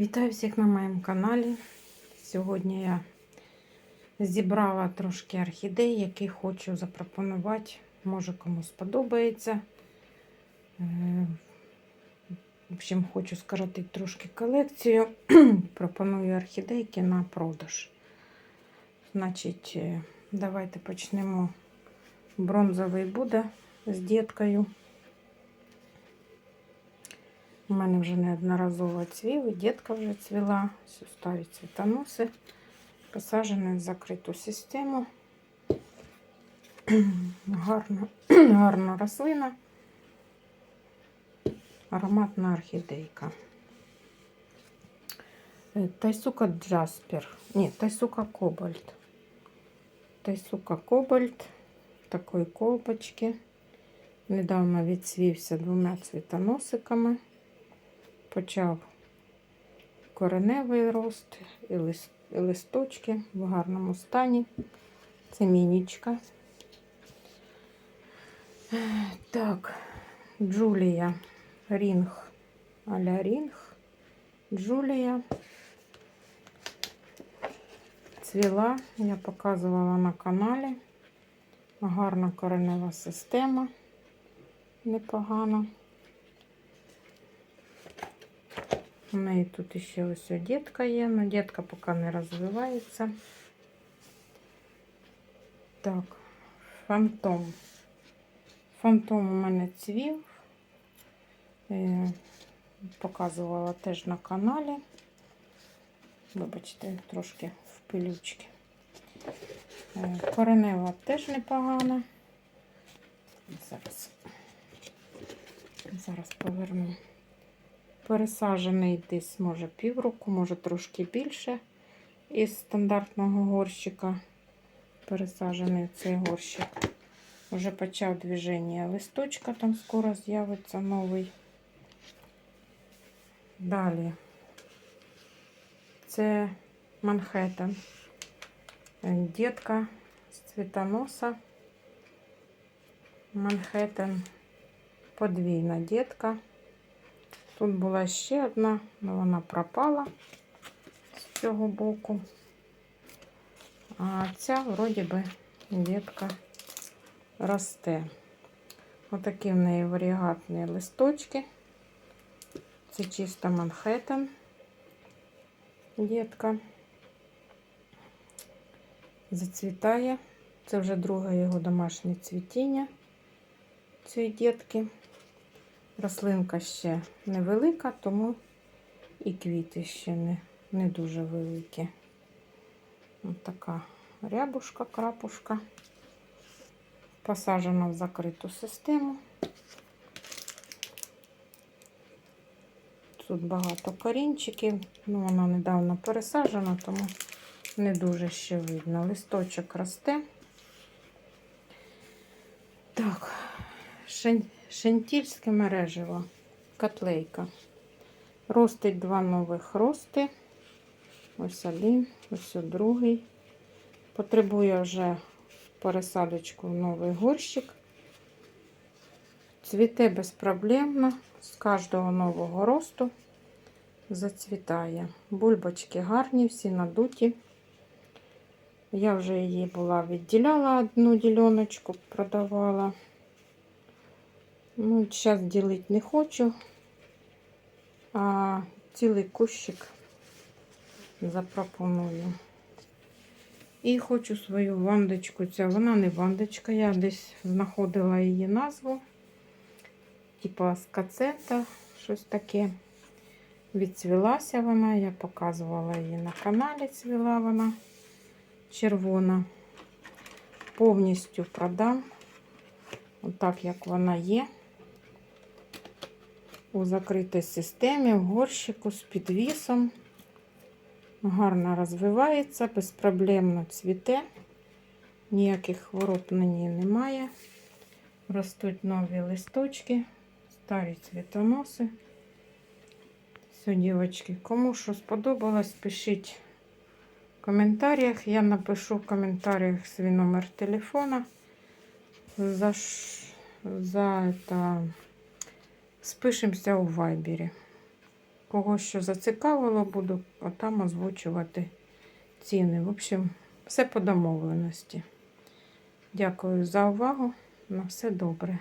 Вітаю всіх на моєму каналі. Сьогодні я зібрала трошки орхідей, які хочу запропонувати. Може комусь сподобається. Е, В общем, хочу скоротити трошки колекцію. Пропоную орхідейки на продаж. Значить, е, давайте почнемо. Бронзовий буде з діткою. У мене вже неодноразово цвів, і дітка вже цвіла, все старі цвітоноси, посаджені в закриту систему. Гарна, гарна рослина, ароматна орхідейка. Е, Тайсука Джаспер. Ні, Тайсука Кобальт. Тайсука Кобальт. Такої колбочки. Недавно відцвівся двома цвітоносиками почав кореневий рост і, лист, і листочки в гарному стані. Це мінічка. Так, Джулія Рінг аля Рінг. Джулія. Цвіла, я показувала на каналі. Гарна коренева система, непогана. У неї тут ще ось дітка є, але дітка поки не розвивається. Так, фантом. Фантом у мене цвів. Е, Показувала теж на каналі. Вибачте, трошки в пилючки. Е, Коренева теж непогана. Зараз, зараз поверну пересаджений десь, може, півроку, може трошки більше із стандартного горщика. Пересаджений цей горщик. Вже почав движення листочка, там скоро з'явиться новий. Далі це Манхеттен. Дітка з цвітоноса. Манхеттен подвійна дітка. Тут була ще одна, але вона пропала з цього боку. А ця, вроді би, дітка росте. Отакі в неї варігатні листочки. Це чисто Манхеттен. Дітка. Зацвітає. Це вже друге його домашнє цвітіння цієї дітки. Рослинка ще невелика, тому і квіти ще не, не дуже великі. Ось така рябушка, крапушка. Посаджена в закриту систему. Тут багато корінчиків, ну вона недавно пересаджена, тому не дуже ще видно. Листочок росте. Так, шень. Шентільське мережево, котлейка. Ростить два нових рости. Ось один, ось другий. Потребує вже пересадочку в новий горщик. Цвіте безпроблемно, з кожного нового росту зацвітає. Бульбочки гарні, всі надуті. Я вже її була відділяла одну діляночку, продавала. Ну, зараз ділити не хочу, а цілий кущик запропоную. І хочу свою вандочку. Ця вона не вандочка, я десь знаходила її назву. Типа скацента, щось таке. Відцвілася вона, я показувала її на каналі, цвіла вона червона. Повністю продам, отак, як вона є у закритій системі, в горщику з підвісом. Гарно розвивається, безпроблемно цвіте, ніяких хвороб на ній немає. Ростуть нові листочки, старі цвітоноси. Все, дівчатки, кому що сподобалось, пишіть в коментарях. Я напишу в коментарях свій номер телефона. За, за это спишемося у вайбері. Кого що зацікавило, буду отам озвучувати ціни. В общем, все по домовленості. Дякую за увагу. На все добре.